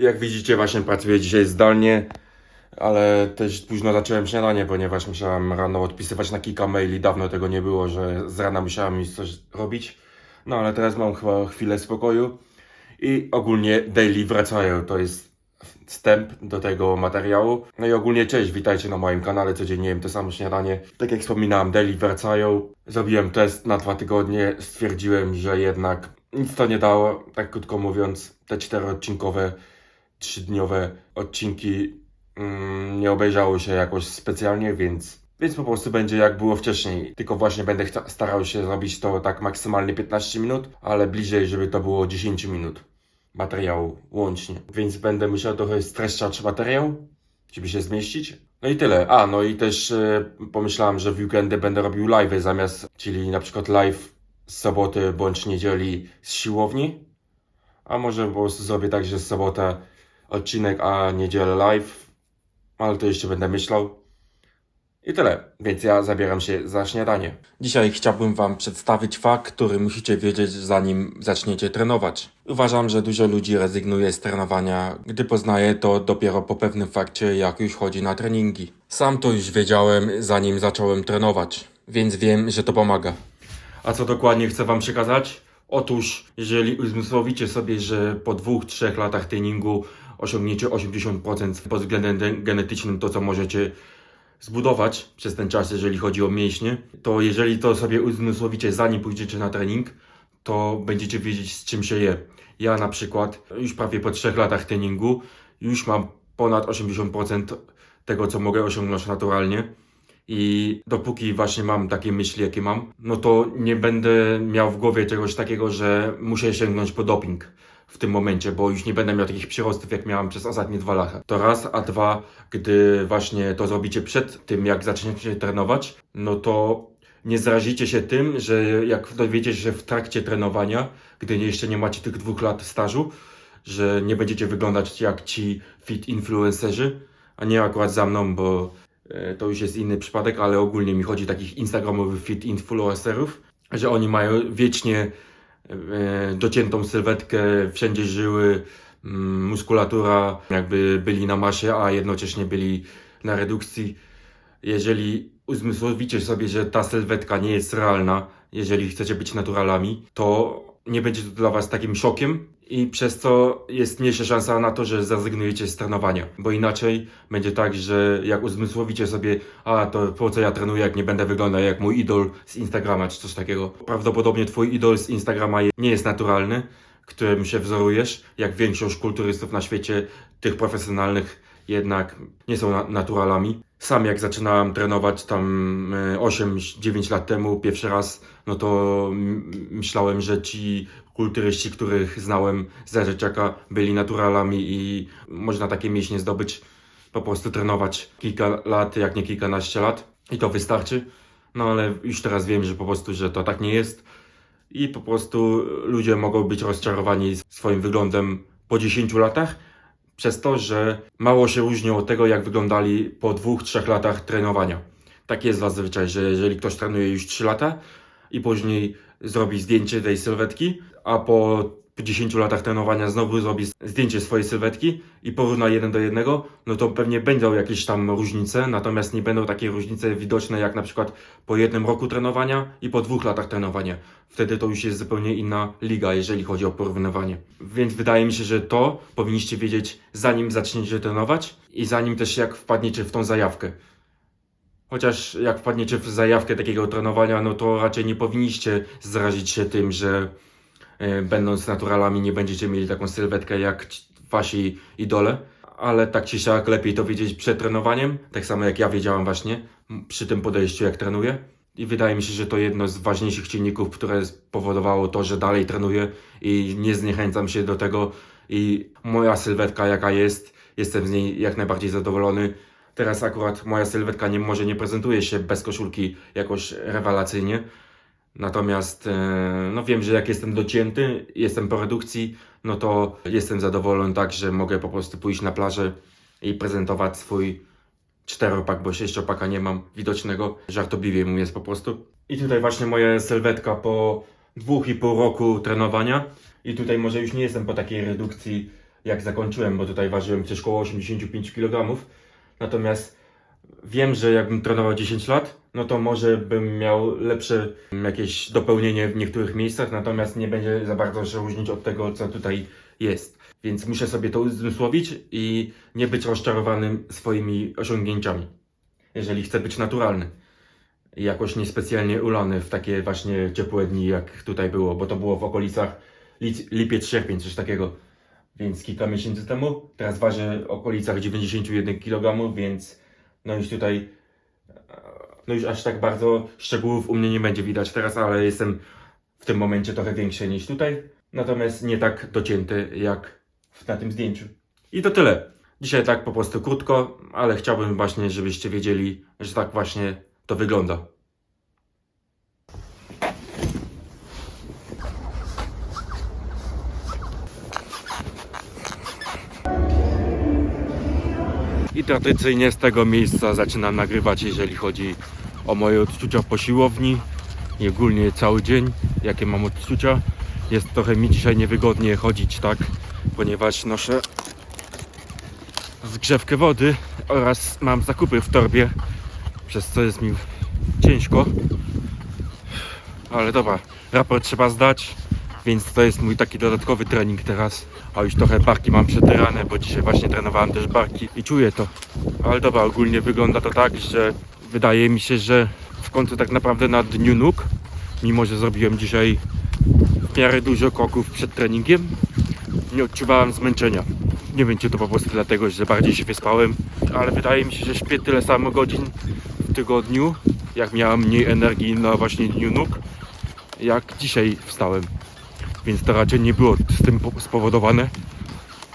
Jak widzicie, właśnie pracuję dzisiaj zdalnie, ale też późno zacząłem śniadanie, ponieważ musiałem rano odpisywać na kilka maili. Dawno tego nie było, że z rana musiałem coś robić. No ale teraz mam chyba chwilę spokoju i ogólnie daily wracają. To jest wstęp do tego materiału. No i ogólnie cześć, witajcie na moim kanale, codziennie jem to samo śniadanie. Tak jak wspominałem, daily wracają. Zrobiłem test na dwa tygodnie, stwierdziłem, że jednak nic to nie dało, tak krótko mówiąc. Te czteroodcinkowe, trzydniowe odcinki mm, nie obejrzały się jakoś specjalnie, więc, więc po prostu będzie jak było wcześniej. Tylko właśnie będę starał się zrobić to tak maksymalnie 15 minut, ale bliżej, żeby to było 10 minut materiału łącznie. Więc będę musiał trochę streszczać materiał, żeby się zmieścić. No i tyle. A, no i też e, pomyślałem, że w weekendy będę robił live'y zamiast, czyli na przykład live z soboty bądź niedzieli z siłowni. A może po prostu zrobię tak, że z sobota odcinek, a niedzielę live. Ale to jeszcze będę myślał. I tyle. Więc ja zabieram się za śniadanie. Dzisiaj chciałbym Wam przedstawić fakt, który musicie wiedzieć zanim zaczniecie trenować. Uważam, że dużo ludzi rezygnuje z trenowania, gdy poznaje to dopiero po pewnym fakcie, jak już chodzi na treningi. Sam to już wiedziałem, zanim zacząłem trenować, więc wiem, że to pomaga. A co dokładnie chcę Wam przekazać? Otóż, jeżeli uzmysłowicie sobie, że po dwóch, trzech latach treningu osiągniecie 80% pod względem de- genetycznym to, co możecie zbudować przez ten czas, jeżeli chodzi o mięśnie, to jeżeli to sobie uzmysłowicie zanim pójdziecie na trening, to będziecie wiedzieć z czym się je. Ja na przykład już prawie po trzech latach treningu już mam ponad 80% tego, co mogę osiągnąć naturalnie. I dopóki właśnie mam takie myśli, jakie mam, no to nie będę miał w głowie czegoś takiego, że muszę sięgnąć po doping w tym momencie, bo już nie będę miał takich przyrostów, jak miałem przez ostatnie dwa lata. To raz, a dwa, gdy właśnie to zrobicie przed tym, jak zaczniecie trenować, no to nie zrazicie się tym, że jak dowiecie się w trakcie trenowania, gdy jeszcze nie macie tych dwóch lat stażu, że nie będziecie wyglądać jak ci fit influencerzy, a nie akurat za mną, bo to już jest inny przypadek, ale ogólnie mi chodzi takich instagramowych fit influencerów, że oni mają wiecznie e, dociętą sylwetkę, wszędzie żyły, mm, muskulatura, jakby byli na masie, a jednocześnie byli na redukcji. Jeżeli uzmysłowicie sobie, że ta sylwetka nie jest realna, jeżeli chcecie być naturalami, to nie będzie to dla Was takim szokiem i przez co jest mniejsza szansa na to, że zrezygnujecie z trenowania. Bo inaczej będzie tak, że jak uzmysłowicie sobie, a to po co ja trenuję, jak nie będę wyglądał jak mój idol z Instagrama czy coś takiego. Prawdopodobnie Twój idol z Instagrama nie jest naturalny, którym się wzorujesz, jak większość kulturystów na świecie, tych profesjonalnych jednak nie są na- naturalami. Sam jak zaczynałem trenować tam e, 8-9 lat temu pierwszy raz, no to myślałem, że ci kulturyści, których znałem z dzieciaka byli naturalami i można takie mięśnie zdobyć, po prostu trenować kilka lat, jak nie kilkanaście lat. I to wystarczy. No ale już teraz wiem, że po prostu, że to tak nie jest. I po prostu ludzie mogą być rozczarowani swoim wyglądem po 10 latach, przez to, że mało się różnią od tego, jak wyglądali po dwóch, trzech latach trenowania. Tak jest zazwyczaj, że jeżeli ktoś trenuje już 3 lata i później zrobi zdjęcie tej sylwetki, a po 10 latach trenowania znowu zrobi zdjęcie swojej sylwetki i porówna jeden do jednego, no to pewnie będą jakieś tam różnice, natomiast nie będą takie różnice widoczne jak na przykład po jednym roku trenowania i po dwóch latach trenowania. Wtedy to już jest zupełnie inna liga, jeżeli chodzi o porównywanie. Więc wydaje mi się, że to powinniście wiedzieć zanim zaczniecie trenować i zanim też jak wpadniecie w tą zajawkę. Chociaż jak wpadniecie w zajawkę takiego trenowania, no to raczej nie powinniście zrazić się tym, że będąc naturalami nie będziecie mieli taką sylwetkę jak wasi idole. Ale tak czy siak lepiej to wiedzieć przed trenowaniem, tak samo jak ja wiedziałem właśnie przy tym podejściu jak trenuję. I wydaje mi się, że to jedno z ważniejszych czynników, które spowodowało to, że dalej trenuję i nie zniechęcam się do tego. I moja sylwetka jaka jest, jestem z niej jak najbardziej zadowolony. Teraz akurat moja sylwetka nie, może nie prezentuje się bez koszulki jakoś rewelacyjnie. Natomiast e, no wiem, że jak jestem docięty, jestem po redukcji, no to jestem zadowolony tak, że mogę po prostu pójść na plażę i prezentować swój czteropak, bo sześciopaka nie mam widocznego. Żartobliwie mu jest po prostu. I tutaj właśnie moja sylwetka po dwóch i pół roku trenowania. I tutaj może już nie jestem po takiej redukcji jak zakończyłem, bo tutaj ważyłem też około 85 kg. Natomiast wiem, że jakbym trenował 10 lat, no to może bym miał lepsze jakieś dopełnienie w niektórych miejscach, natomiast nie będzie za bardzo się różnić od tego, co tutaj jest. Więc muszę sobie to uzmysłowić i nie być rozczarowanym swoimi osiągnięciami, jeżeli chcę być naturalny. Jakoś niespecjalnie ulany w takie właśnie ciepłe dni, jak tutaj było, bo to było w okolicach lic- lipiec, sierpień, coś takiego. Więc kilka miesięcy temu. Teraz ważę w okolicach 91 kg, więc no już tutaj no już aż tak bardzo szczegółów u mnie nie będzie widać teraz, ale jestem w tym momencie trochę większy niż tutaj. Natomiast nie tak docięty jak na tym zdjęciu. I to tyle. Dzisiaj tak po prostu krótko, ale chciałbym właśnie, żebyście wiedzieli, że tak właśnie to wygląda. I tradycyjnie z tego miejsca zaczynam nagrywać, jeżeli chodzi o moje odczucia po siłowni i ogólnie cały dzień, jakie mam odczucia. Jest trochę mi dzisiaj niewygodnie chodzić, tak, ponieważ noszę zgrzewkę wody oraz mam zakupy w torbie, przez co jest mi ciężko. Ale dobra, raport trzeba zdać, więc to jest mój taki dodatkowy trening teraz. A już trochę barki mam przetyrane, bo dzisiaj właśnie trenowałem też barki i czuję to. Ale dobra, ogólnie wygląda to tak, że wydaje mi się, że w końcu tak naprawdę na dniu nóg, mimo że zrobiłem dzisiaj w miarę dużo kroków przed treningiem, nie odczuwałem zmęczenia. Nie wiem, czy to po prostu dlatego, że bardziej się wyspałem, ale wydaje mi się, że śpię tyle samo godzin w tygodniu, jak miałem mniej energii na właśnie dniu nóg, jak dzisiaj wstałem. Więc to raczej nie było z tym po- spowodowane,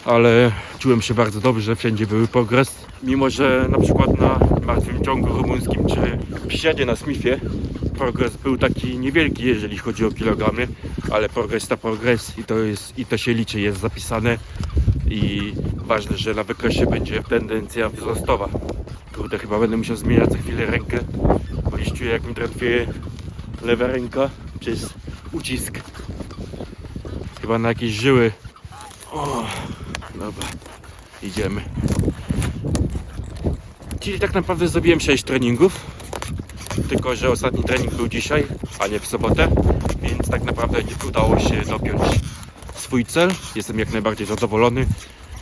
ale czułem się bardzo dobrze, wszędzie były progres. Mimo, że na przykład na martwym ciągu rumuńskim czy przysiadzie na Smithie progres był taki niewielki, jeżeli chodzi o kilogramy, ale progres to progres i to, jest, i to się liczy, jest zapisane i ważne, że na wykresie będzie tendencja wzrostowa. Kurde, chyba będę musiał zmieniać za chwilę rękę, bo już czuję jak mi drętwieje lewa ręka przez ucisk. Chyba na jakieś żyły. Dobra, idziemy. Czyli tak naprawdę zrobiłem 6 treningów. Tylko, że ostatni trening był dzisiaj, a nie w sobotę. Więc tak naprawdę udało się dopiąć swój cel. Jestem jak najbardziej zadowolony.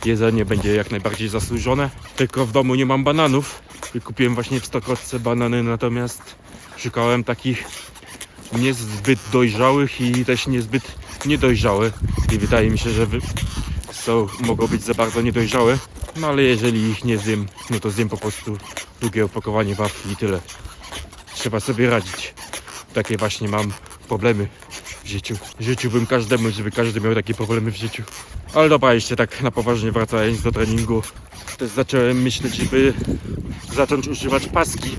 Jedzenie będzie jak najbardziej zasłużone. Tylko w domu nie mam bananów. Kupiłem właśnie w Stokrotce banany, natomiast szukałem takich niezbyt dojrzałych i też niezbyt niedojrzałe. I wydaje mi się, że są, mogą być za bardzo niedojrzałe. No ale jeżeli ich nie zjem, no to zjem po prostu drugie opakowanie wafli i tyle. Trzeba sobie radzić. Takie właśnie mam problemy w życiu. Życzyłbym każdemu, żeby każdy miał takie problemy w życiu. Ale dobra, jeszcze tak na poważnie wracając do treningu, też zacząłem myśleć, żeby zacząć używać paski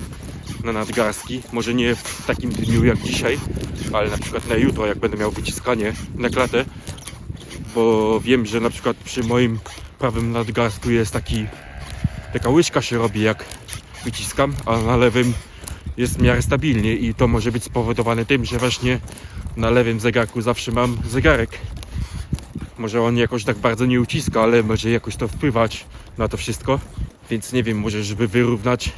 na nadgarstki. Może nie w takim dniu jak dzisiaj, ale na przykład na jutro, jak będę miał wyciskanie na klatę, bo wiem, że na przykład przy moim prawym nadgarstku jest taki, taka łyżka się robi jak wyciskam, a na lewym jest w miarę stabilnie i to może być spowodowane tym, że właśnie na lewym zegarku zawsze mam zegarek. Może on jakoś tak bardzo nie uciska, ale może jakoś to wpływać na to wszystko. Więc nie wiem, może żeby wyrównać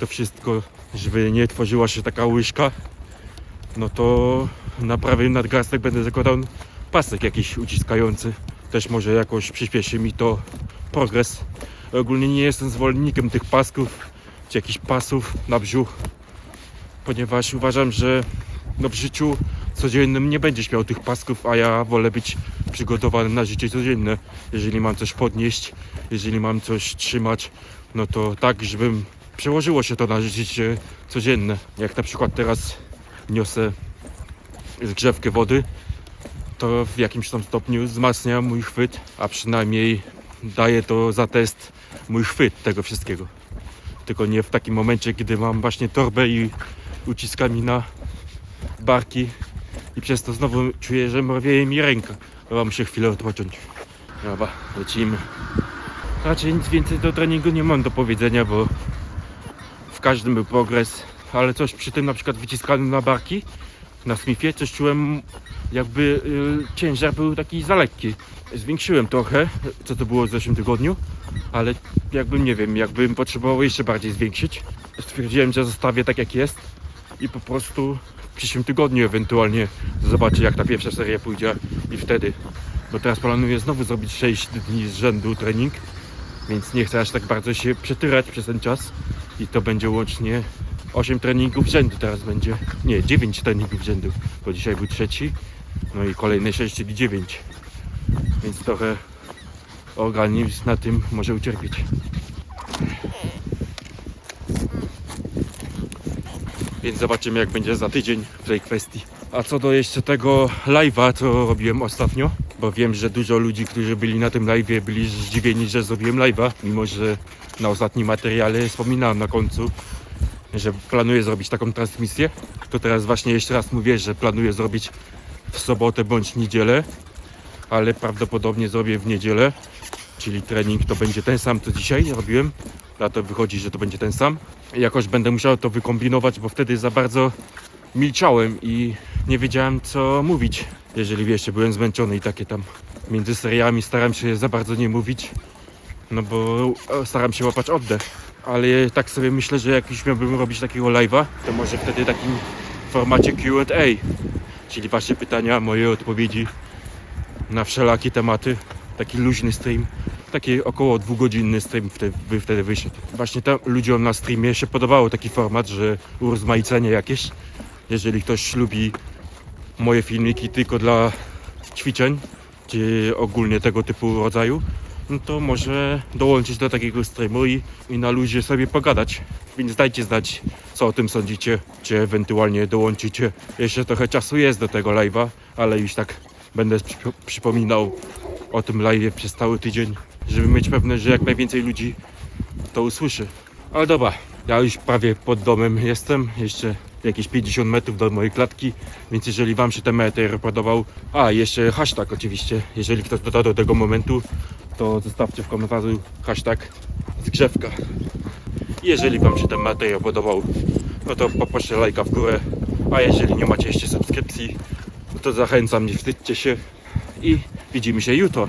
to wszystko, żeby nie tworzyła się taka łyżka, no to na prawym nadgarstek będę zakładał pasek jakiś uciskający. Też może jakoś przyspieszy mi to progres. Ogólnie nie jestem zwolennikiem tych pasków, czy jakichś pasów na brzuch, ponieważ uważam, że no w życiu codziennym nie będziesz miał tych pasków, a ja wolę być przygotowany na życie codzienne. Jeżeli mam coś podnieść, jeżeli mam coś trzymać, no to tak, żebym przełożyło się to na życie codzienne. Jak na przykład teraz niosę zgrzewkę wody, to w jakimś tam stopniu wzmacnia mój chwyt, a przynajmniej daje to za test mój chwyt tego wszystkiego. Tylko nie w takim momencie, kiedy mam właśnie torbę i uciska mi na barki i przez to znowu czuję, że mrowieje mi ręka. Chyba muszę chwilę odpocząć. Dobra, lecimy. Raczej nic więcej do treningu nie mam do powiedzenia, bo w każdym był progres, ale coś przy tym na przykład wyciskaniu na barki, na Smithie, coś czułem jakby y, ciężar był taki za lekki. Zwiększyłem trochę, co to było w zeszłym tygodniu, ale jakbym, nie wiem, jakbym potrzebował jeszcze bardziej zwiększyć. Stwierdziłem, że zostawię tak jak jest i po prostu w przyszłym tygodniu ewentualnie zobaczę jak ta pierwsza seria pójdzie i wtedy. Bo teraz planuję znowu zrobić 6 dni z rzędu trening, więc nie chcę aż tak bardzo się przetyrać przez ten czas i to będzie łącznie 8 treningów rzędu teraz będzie. Nie, 9 treningów rzędu, bo dzisiaj był trzeci, no i kolejne 6, czyli 9. Więc trochę organizm na tym może ucierpieć. Więc zobaczymy jak będzie za tydzień w tej kwestii. A co do jeszcze tego live'a, co robiłem ostatnio, bo wiem, że dużo ludzi, którzy byli na tym live'ie, byli zdziwieni, że zrobiłem live'a, mimo że na ostatnim materiale wspominałem na końcu, że planuję zrobić taką transmisję. To teraz właśnie jeszcze raz mówię, że planuję zrobić w sobotę bądź niedzielę, ale prawdopodobnie zrobię w niedzielę, czyli trening to będzie ten sam, co dzisiaj robiłem. Na to wychodzi, że to będzie ten sam. Jakoś będę musiał to wykombinować, bo wtedy za bardzo milczałem i nie wiedziałem co mówić. Jeżeli wiecie, byłem zmęczony i takie tam między seriami staram się za bardzo nie mówić, no bo e, staram się łapać oddech. Ale tak sobie myślę, że jak już miałbym robić takiego live'a, to może wtedy takim formacie Q&A, czyli wasze pytania, moje odpowiedzi na wszelakie tematy. Taki luźny stream, taki około dwugodzinny stream wtedy, by wtedy wyszedł. Właśnie tam ludziom na streamie się podobało taki format, że urozmaicenie jakieś. Jeżeli ktoś lubi moje filmiki tylko dla ćwiczeń, czy ogólnie tego typu rodzaju, no to może dołączyć do takiego streamu i, i na luzie sobie pogadać. Więc dajcie znać, co o tym sądzicie, czy ewentualnie dołączycie. Jeszcze trochę czasu jest do tego live'a, ale już tak będę przypo- przypominał o tym live'ie przez cały tydzień, żeby mieć pewność, że jak najwięcej ludzi to usłyszy. Ale dobra, ja już prawie pod domem jestem, jeszcze jakieś 50 metrów do mojej klatki, więc jeżeli Wam się ten meter podobał, a jeszcze hashtag oczywiście, jeżeli ktoś doda do tego momentu, to zostawcie w komentarzu hashtag zgrzewka. Jeżeli Wam się ten materiał podobał, no to poproszę lajka w górę, a jeżeli nie macie jeszcze subskrypcji, no to zachęcam, nie wstydźcie się i widzimy się jutro.